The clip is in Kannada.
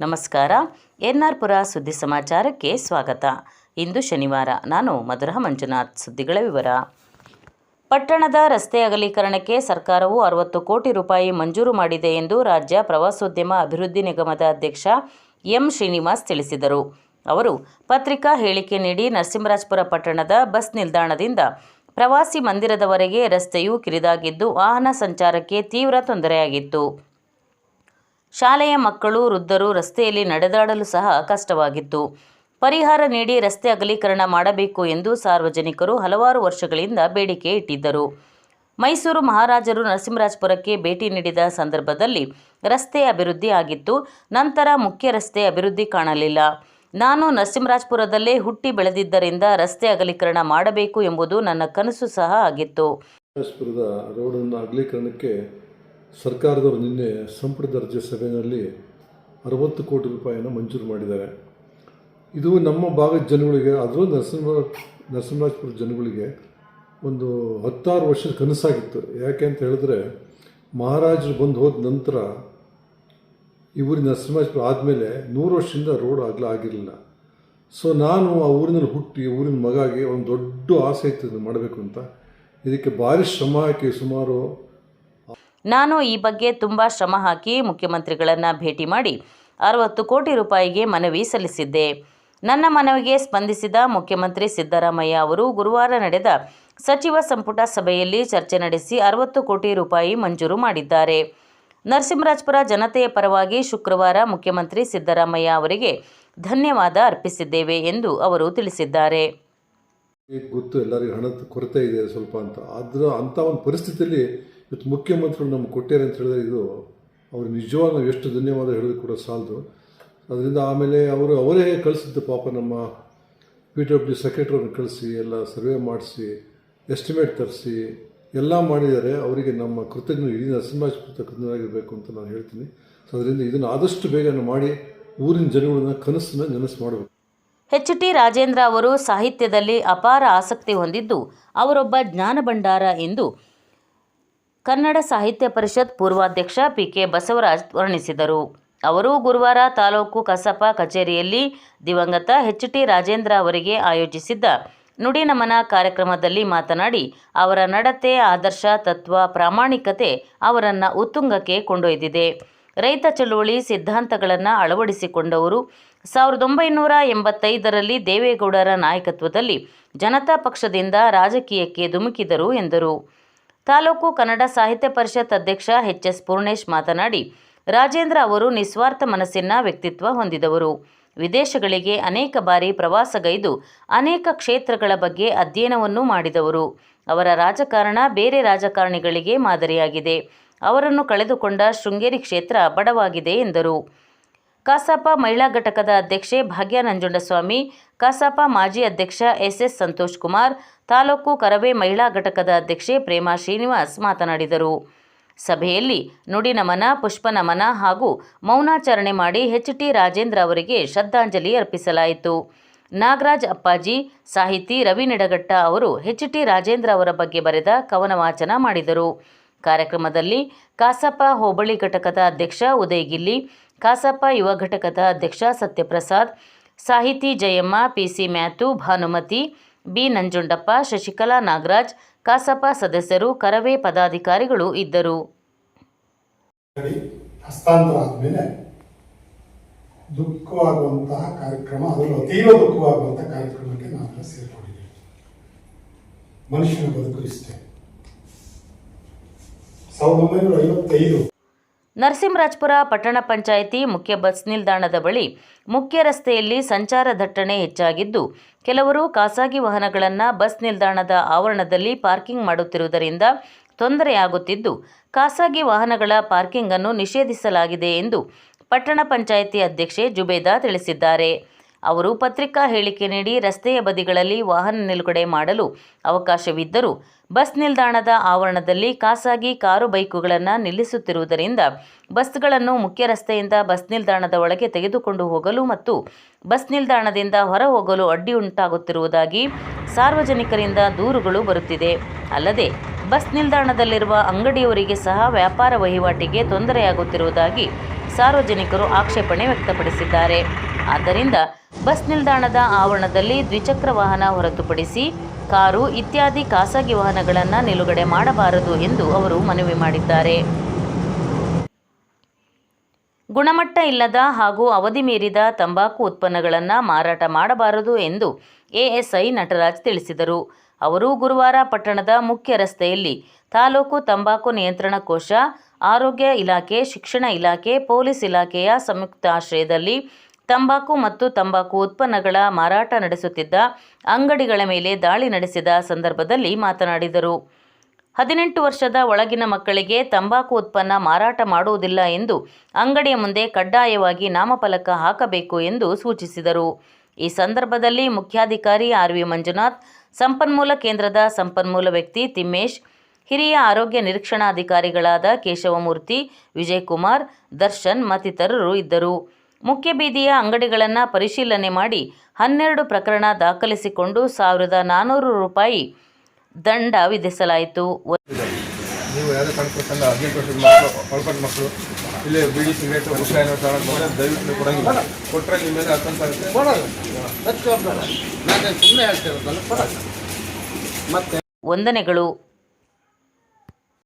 ನಮಸ್ಕಾರ. ಎನ್ ಆರ್ ಪುರ ಸುದ್ದಿ ಸಮಾಚಾರಕ್ಕೆ ಸ್ವಾಗತ. ಇಂದು ಶನಿವಾರ. ನಾನು ಮಧುರ ಮಂಜುನಾಥ್. ಸುದ್ದಿಗಳ ವಿವರ. ಪಟ್ಟಣದ ರಸ್ತೆ ಅಗಲೀಕರಣಕ್ಕೆ ಸರ್ಕಾರವು ಅರವತ್ತು ಕೋಟಿ ರೂಪಾಯಿ ಮಂಜೂರು ಮಾಡಿದೆ ಎಂದು ರಾಜ್ಯ ಪ್ರವಾಸೋದ್ಯಮ ಅಭಿವೃದ್ಧಿ ನಿಗಮದ ಅಧ್ಯಕ್ಷ ಎಂ. ಶ್ರೀನಿವಾಸ್ ತಿಳಿಸಿದರು. ಅವರು, ಪತ್ರಿಕಾ ಹೇಳಿಕೆ ನೀಡಿ ನರಸಿಂಹರಾಜಪುರ ಪಟ್ಟಣದ ಬಸ್ ನಿಲ್ದಾಣದಿಂದ ಪ್ರವಾಸಿ ಮಂದಿರದವರೆಗೆ ರಸ್ತೆಯು ಕಿರಿದಾಗಿದ್ದು ವಾಹನ ಸಂಚಾರಕ್ಕೆ ತೀವ್ರ ತೊಂದರೆಯಾಗಿತ್ತು. ಶಾಲೆಯ ಮಕ್ಕಳು, ವೃದ್ಧರು ರಸ್ತೆಯಲ್ಲಿ ನಡೆದಾಡಲು ಸಹ ಕಷ್ಟವಾಗಿತ್ತು. ಪರಿಹಾರ ನೀಡಿ ರಸ್ತೆ ಅಗಲೀಕರಣ ಮಾಡಬೇಕು ಎಂದು ಸಾರ್ವಜನಿಕರು ಹಲವಾರು ವರ್ಷಗಳಿಂದ ಬೇಡಿಕೆ ಇಟ್ಟಿದ್ದರು. ಮೈಸೂರು ಮಹಾರಾಜರು ನರಸಿಂಹರಾಜಪುರಕ್ಕೆ ಭೇಟಿ ನೀಡಿದ ಸಂದರ್ಭದಲ್ಲಿ ರಸ್ತೆ ಅಭಿವೃದ್ಧಿ ಆಗಿತ್ತು. ನಂತರ ಮುಖ್ಯ ರಸ್ತೆ ಅಭಿವೃದ್ಧಿ ಕಾಣಲಿಲ್ಲ. ನಾನು ನರಸಿಂಹರಾಜಪುರದಲ್ಲೇ ಹುಟ್ಟಿ ಬೆಳೆದಿದ್ದರಿಂದ ರಸ್ತೆ ಅಗಲೀಕರಣ ಮಾಡಬೇಕು ಎಂಬುದು ನನ್ನ ಕನಸು ಸಹ ಆಗಿತ್ತು. ಸರ್ಕಾರದವರು ನಿನ್ನೆ ಸಂಪುಟ ದರ್ಜೆ ಸಭೆಯಲ್ಲಿ ಅರವತ್ತು ಕೋಟಿ ರೂಪಾಯಿಯನ್ನು ಮಂಜೂರು ಮಾಡಿದ್ದಾರೆ. ಇದು ನಮ್ಮ ಭಾಗದ ಜನಗಳಿಗೆ ಅದರಲ್ಲೂ ನರಸಿಂಹ, ನರಸಿಂಹರಾಜಪುರ ಜನಗಳಿಗೆ ಒಂದು ಹತ್ತಾರು ವರ್ಷದ ಕನಸಾಗಿತ್ತು. ಯಾಕೆ ಅಂತ ಹೇಳಿದ್ರೆ, ಮಹಾರಾಜರು ಬಂದು ಹೋದ ನಂತರ ಈ ಊರಿನ ನರಸಿಂಹರಾಜಪುರ ಆದಮೇಲೆ ನೂರು ವರ್ಷದಿಂದ ರೋಡ್ ಆಗಲ ಆಗಿರಲಿಲ್ಲ. ಸೊ, ನಾನು ಆ ಊರಿನಲ್ಲಿ ಹುಟ್ಟಿ ಊರಿನ ಮಗಾಗಿ ಒಂದು ದೊಡ್ಡ ಆಸೆ ಇತ್ತು ಮಾಡಬೇಕು ಅಂತ. ಇದಕ್ಕೆ ಭಾರಿ ಶ್ರಮ ಹಾಕಿ ಸುಮಾರು ನಾನು ಈ ಬಗ್ಗೆ ತುಂಬ ಶ್ರಮ ಹಾಕಿ ಮುಖ್ಯಮಂತ್ರಿಗಳನ್ನು ಭೇಟಿ ಮಾಡಿ ಅರವತ್ತು ಕೋಟಿ ರೂಪಾಯಿಗೆ ಮನವಿ ಸಲ್ಲಿಸಿದ್ದೆ. ನನ್ನ ಮನವಿಗೆ ಸ್ಪಂದಿಸಿದ ಮುಖ್ಯಮಂತ್ರಿ ಸಿದ್ದರಾಮಯ್ಯ ಅವರು ಗುರುವಾರ ನಡೆದ ಸಚಿವ ಸಂಪುಟ ಸಭೆಯಲ್ಲಿ ಚರ್ಚೆ ನಡೆಸಿ ಅರವತ್ತು ಕೋಟಿ ರೂಪಾಯಿ ಮಂಜೂರು ಮಾಡಿದ್ದಾರೆ. ನರಸಿಂಹರಾಜಪುರ ಜನತೆಯ ಪರವಾಗಿ ಶುಕ್ರವಾರ ಮುಖ್ಯಮಂತ್ರಿ ಸಿದ್ದರಾಮಯ್ಯ ಅವರಿಗೆ ಧನ್ಯವಾದ ಅರ್ಪಿಸಿದ್ದೇವೆ ಎಂದು ಅವರು ತಿಳಿಸಿದ್ದಾರೆ. ಗೊತ್ತು? ಎಲ್ಲರಿಗೂ ಹಣದ ಕೊರತೆ ಇದೆ ಸ್ವಲ್ಪ ಅಂತ. ಅಂಥ ಒಂದು ಪರಿಸ್ಥಿತಿಯಲ್ಲಿ ಇವತ್ತು ಮುಖ್ಯಮಂತ್ರಿಗಳು ನಮ್ಗೆ ಕೊಟ್ಟಾರೆ ಅಂತ ಹೇಳಿದ್ರೆ ಇದು ಅವ್ರು ನಿಜವಾಗ ಎಷ್ಟು ಧನ್ಯವಾದ ಹೇಳೋದು ಕೂಡ ಸಾಲದು. ಅದರಿಂದ ಆಮೇಲೆ ಅವರು, ಅವರೇ ಕಳಿಸಿದ್ದು ಪಾಪ ನಮ್ಮ ಪಿ ಡಬ್ಲ್ಯೂ ಸೆಕ್ರೆಟ್ರಿಯವ್ರನ್ನ ಕಳಿಸಿ, ಎಲ್ಲ ಸರ್ವೆ ಮಾಡಿಸಿ ಎಸ್ಟಿಮೇಟ್ ತರಿಸಿ, ಎಲ್ಲ ಮಾಡಿದ್ದಾರೆ. ಅವರಿಗೆ ನಮ್ಮ ಕೃತಜ್ಞ, ಇಡೀ ನರಸಿಂಹಾಜಪುರ ಕೃತಜ್ಞರಾಗಿರಬೇಕು ಅಂತ ನಾನು ಹೇಳ್ತೀನಿ. ಸೊ ಅದರಿಂದ ಇದನ್ನು ಆದಷ್ಟು ಬೇಗ ಮಾಡಿ ಊರಿನ ಜನಗಳನ್ನ ಕನಸನ್ನ ನನಸು ಮಾಡಬೇಕು. ಎಚ್ ಟಿ ರಾಜೇಂದ್ರ ಅವರು ಸಾಹಿತ್ಯದಲ್ಲಿ ಅಪಾರ ಆಸಕ್ತಿ ಹೊಂದಿದ್ದು ಅವರೊಬ್ಬ ಜ್ಞಾನ ಭಂಡಾರ ಎಂದು ಕನ್ನಡ ಸಾಹಿತ್ಯ ಪರಿಷತ್ ಪೂರ್ವಾಧ್ಯಕ್ಷ ಪಿ ಕೆ ಬಸವರಾಜ್ ವರ್ಣಿಸಿದರು. ಅವರು ಗುರುವಾರ ತಾಲೂಕು ಕಸಾಪ ಕಚೇರಿಯಲ್ಲಿ ದಿವಂಗತ ಎಚ್ ಟಿ ರಾಜೇಂದ್ರ ಅವರಿಗೆ ಆಯೋಜಿಸಿದ್ದ ನುಡಿ ನಮನ ಕಾರ್ಯಕ್ರಮದಲ್ಲಿ ಮಾತನಾಡಿ, ಅವರ ನಡತೆ, ಆದರ್ಶ, ತತ್ವ, ಪ್ರಾಮಾಣಿಕತೆ ಅವರನ್ನು ಉತ್ತುಂಗಕ್ಕೆ ಕೊಂಡೊಯ್ದಿದೆ. ರೈತ ಚಳುವಳಿ ಸಿದ್ಧಾಂತಗಳನ್ನು ಅಳವಡಿಸಿಕೊಂಡವರು. ಸಾವಿರದ ಒಂಬೈನೂರ ಎಂಬತ್ತೈದರಲ್ಲಿ ದೇವೇಗೌಡರ ನಾಯಕತ್ವದಲ್ಲಿ ಜನತಾ ಪಕ್ಷದಿಂದ ರಾಜಕೀಯಕ್ಕೆ ಧುಮುಕಿದರು ಎಂದರು. ತಾಲೂಕು ಕನ್ನಡ ಸಾಹಿತ್ಯ ಪರಿಷತ್ ಅಧ್ಯಕ್ಷ ಎಚ್ ಎಸ್ ಪೂರ್ಣೇಶ್ ಮಾತನಾಡಿ, ರಾಜೇಂದ್ರ ಅವರು ನಿಸ್ವಾರ್ಥ ಮನಸ್ಸಿನ ವ್ಯಕ್ತಿತ್ವ ಹೊಂದಿದವರು. ವಿದೇಶಗಳಿಗೆ ಅನೇಕ ಬಾರಿ ಪ್ರವಾಸಗೈದು ಅನೇಕ ಕ್ಷೇತ್ರಗಳ ಬಗ್ಗೆ ಅಧ್ಯಯನವನ್ನು ಮಾಡಿದವರು. ಅವರ ರಾಜಕಾರಣ ಬೇರೆ ರಾಜಕಾರಣಿಗಳಿಗೆ ಮಾದರಿಯಾಗಿದೆ. ಅವರನ್ನು ಕಳೆದುಕೊಂಡ ಶೃಂಗೇರಿ ಕ್ಷೇತ್ರ ಬಡವಾಗಿದೆ ಎಂದರು. ಕಸಾಪ ಮಹಿಳಾ ಘಟಕದ ಅಧ್ಯಕ್ಷೆ ಭಾಗ್ಯ ನಂಜುಂಡಸ್ವಾಮಿ, ಕಸಾಪ ಮಾಜಿ ಅಧ್ಯಕ್ಷ ಎಸ್ ಎಸ್ ಸಂತೋಷ್ ಕುಮಾರ್, ತಾಲೂಕು ಕರವೇ ಮಹಿಳಾ ಘಟಕದ ಅಧ್ಯಕ್ಷೆ ಪ್ರೇಮಾ ಶ್ರೀನಿವಾಸ್ ಮಾತನಾಡಿದರು. ಸಭೆಯಲ್ಲಿ ನುಡಿ ನಮನ, ಪುಷ್ಪ ನಮನ ಹಾಗೂ ಮೌನಾಚರಣೆ ಮಾಡಿ ಎಚ್ ಟಿ ರಾಜೇಂದ್ರ ಅವರಿಗೆ ಶ್ರದ್ಧಾಂಜಲಿ ಅರ್ಪಿಸಲಾಯಿತು. ನಾಗರಾಜ್ ಅಪ್ಪಾಜಿ, ಸಾಹಿತಿ ರವಿ ನಿಡಗಟ್ಟ ಅವರು ಎಚ್ ಟಿ ರಾಜೇಂದ್ರ ಅವರ ಬಗ್ಗೆ ಬರೆದ ಕವನ ವಾಚನ ಮಾಡಿದರು. ಕಾರ್ಯಕ್ರಮದಲ್ಲಿ ಕಾಸಪ ಹೋಬಳಿ ಘಟಕದ ಅಧ್ಯಕ್ಷ ಉದಯಗಿಲ್ಲಿ ಕಾಸಪ ಯುವ ಘಟಕದ ಅಧ್ಯಕ್ಷ ಸತ್ಯಪ್ರಸಾದ್, ಸಾಹಿತಿ Jayamma, P C Mathew, Bhanumathi, B Nanjundappa, Shashikala Nagaraj Kasapa ಸದಸ್ಯರು, ಕರವೇ ಪದಾಧಿಕಾರಿಗಳು ಇದ್ದರು. ಹಸ್ತಾಂತರ ಆದಮೇಲೆ ದುಃಖವಾಗುವಂತಹ ಕಾರ್ಯಕ್ರಮ, ಅದರಲ್ಲೂ ಅತೀವ ದುಃಖವಾಗುವಂತಹ ಕಾರ್ಯಕ್ರಮಕ್ಕೆ ನಾವೆಲ್ಲ ಸೇರ್ಕೊಂಡಿದ್ದೀವಿ. ಮನುಷ್ಯನ ಬದುಕು ಇಷ್ಟೇ. ಸಾವಿರದ ಒಂಬೈನೂರ ಐವತ್ತೈದು. ನರಸಿಂಹರಾಜಪುರ ಪಟ್ಟಣ ಪಂಚಾಯಿತಿ ಮುಖ್ಯ ಬಸ್ ನಿಲ್ದಾಣದ ಬಳಿ ಮುಖ್ಯ ರಸ್ತೆಯಲ್ಲಿ ಸಂಚಾರ ದಟ್ಟಣೆ ಹೆಚ್ಚಾಗಿದ್ದು, ಕೆಲವರು ಖಾಸಗಿ ವಾಹನಗಳನ್ನು ಬಸ್ ನಿಲ್ದಾಣದ ಆವರಣದಲ್ಲಿ ಪಾರ್ಕಿಂಗ್ ಮಾಡುತ್ತಿರುವುದರಿಂದ ತೊಂದರೆಯಾಗುತ್ತಿದ್ದು, ಖಾಸಗಿ ವಾಹನಗಳ ಪಾರ್ಕಿಂಗ್ ಅನ್ನು ನಿಷೇಧಿಸಲಾಗಿದೆ ಎಂದು ಪಟ್ಟಣ ಪಂಚಾಯಿತಿ ಅಧ್ಯಕ್ಷೆ ಜುಬೇದಾ ತಿಳಿಸಿದ್ದಾರೆ. ಅವರು ಪತ್ರಿಕಾ ಹೇಳಿಕೆ ನೀಡಿ ರಸ್ತೆಯ ಬದಿಗಳಲ್ಲಿ ವಾಹನ ನಿಲುಗಡೆ ಮಾಡಲು ಅವಕಾಶವಿದ್ದರೂ ಬಸ್ ನಿಲ್ದಾಣದ ಆವರಣದಲ್ಲಿ ಖಾಸಗಿ ಕಾರು ಬೈಕುಗಳನ್ನು ನಿಲ್ಲಿಸುತ್ತಿರುವುದರಿಂದ ಬಸ್ಗಳನ್ನು ಮುಖ್ಯ ರಸ್ತೆಯಿಂದ ಬಸ್ ನಿಲ್ದಾಣದ ಒಳಗೆ ತೆಗೆದುಕೊಂಡು ಹೋಗಲು ಮತ್ತು ಬಸ್ ನಿಲ್ದಾಣದಿಂದ ಹೊರ ಹೋಗಲು ಅಡ್ಡಿ ಉಂಟಾಗುತ್ತಿರುವುದಾಗಿ ಸಾರ್ವಜನಿಕರಿಂದ ದೂರುಗಳು ಬರುತ್ತಿದೆ. ಅಲ್ಲದೆ, ಬಸ್ ನಿಲ್ದಾಣದಲ್ಲಿರುವ ಅಂಗಡಿಯವರಿಗೆ ಸಹ ವ್ಯಾಪಾರ ವಹಿವಾಟಿಗೆ ತೊಂದರೆಯಾಗುತ್ತಿರುವುದಾಗಿ ಸಾರ್ವಜನಿಕರು ಆಕ್ಷೇಪಣೆ ವ್ಯಕ್ತಪಡಿಸಿದ್ದಾರೆ. ಆದ್ದರಿಂದ ಬಸ್ ನಿಲ್ದಾಣದ ಆವರಣದಲ್ಲಿ ದ್ವಿಚಕ್ರ ವಾಹನ ಹೊರತುಪಡಿಸಿ ಕಾರು ಇತ್ಯಾದಿ ಖಾಸಗಿ ವಾಹನಗಳನ್ನು ನಿಲುಗಡೆ ಮಾಡಬಾರದು ಎಂದು ಅವರು ಮನವಿ ಮಾಡಿದ್ದಾರೆ. ಗುಣಮಟ್ಟ ಇಲ್ಲದ ಹಾಗೂ ಅವಧಿ ಮೀರಿದ ತಂಬಾಕು ಉತ್ಪನ್ನಗಳನ್ನು ಮಾರಾಟ ಮಾಡಬಾರದು ಎಂದು ಎಎಸ್ಐ ನಟರಾಜ್ ತಿಳಿಸಿದರು. ಅವರು ಗುರುವಾರ ಪಟ್ಟಣದ ಮುಖ್ಯ ರಸ್ತೆಯಲ್ಲಿ ತಾಲೂಕು ತಂಬಾಕು ನಿಯಂತ್ರಣ ಕೋಶ ಆರೋಗ್ಯ ಇಲಾಖೆ, ಶಿಕ್ಷಣ ಇಲಾಖೆ, ಪೊಲೀಸ್ ಇಲಾಖೆಯ ಸಂಯುಕ್ತ ಆಶ್ರಯದಲ್ಲಿ ತಂಬಾಕು ಮತ್ತು ತಂಬಾಕು ಉತ್ಪನ್ನಗಳ ಮಾರಾಟ ನಡೆಸುತ್ತಿದ್ದ ಅಂಗಡಿಗಳ ಮೇಲೆ ದಾಳಿ ನಡೆಸಿದ ಸಂದರ್ಭದಲ್ಲಿ ಮಾತನಾಡಿದರು. ಹದಿನೆಂಟು ವರ್ಷದ ಒಳಗಿನ ಮಕ್ಕಳಿಗೆ ತಂಬಾಕು ಉತ್ಪನ್ನ ಮಾರಾಟ ಮಾಡುವುದಿಲ್ಲ ಎಂದು ಅಂಗಡಿಯ ಮುಂದೆ ಕಡ್ಡಾಯವಾಗಿ ನಾಮಫಲಕ ಹಾಕಬೇಕು ಎಂದು ಸೂಚಿಸಿದರು. ಈ ಸಂದರ್ಭದಲ್ಲಿ ಮುಖ್ಯಾಧಿಕಾರಿ ಆರ್ ವಿ ಮಂಜುನಾಥ್, ಸಂಪನ್ಮೂಲ ಕೇಂದ್ರದ ಸಂಪನ್ಮೂಲ ವ್ಯಕ್ತಿ ತಿಮ್ಮೇಶ್, ಹಿರಿಯ ಆರೋಗ್ಯ ನಿರೀಕ್ಷಣಾಧಿಕಾರಿಗಳಾದ ಕೇಶವಮೂರ್ತಿ, ವಿಜಯಕುಮಾರ್, ದರ್ಶನ್ ಮತ್ತಿತರರು ಇದ್ದರು. ಮುಖ್ಯ ಬೀದಿಯ ಅಂಗಡಿಗಳನ್ನು ಪರಿಶೀಲನೆ ಮಾಡಿ ಹನ್ನೆರಡು ಪ್ರಕರಣ ದಾಖಲಿಸಿಕೊಂಡು ಸಾವಿರದ ನಾನ್ನೂರು ರೂಪಾಯಿ ದಂಡ ವಿಧಿಸಲಾಯಿತು. ನೀವು ಯಾವುದೇ ಕಾರಣಕ್ಕೋಸ್ಕರ ಹದಿನೆಂಟು ವರ್ಷದ ಮಕ್ಕಳು ಒಳಪಟ್ಟ ಮಕ್ಕಳು ಇಲ್ಲೇ ಬಿಡಿ ಸಿಗರೇಟ್ ಹುಷ ಏನೋ ತಗೊಂಡು ಬಂದ್ರೆ ದಯವಿಟ್ಟು ನೀವು ಕೊಡಂಗಿಲ್ಲ. ಕೊಟ್ಟರೆ ನಿಮ್ಮ ಮೇಲೆ ಅರ್ಥಂತ ಆಗುತ್ತೆ. ವಂದನೆಗಳು.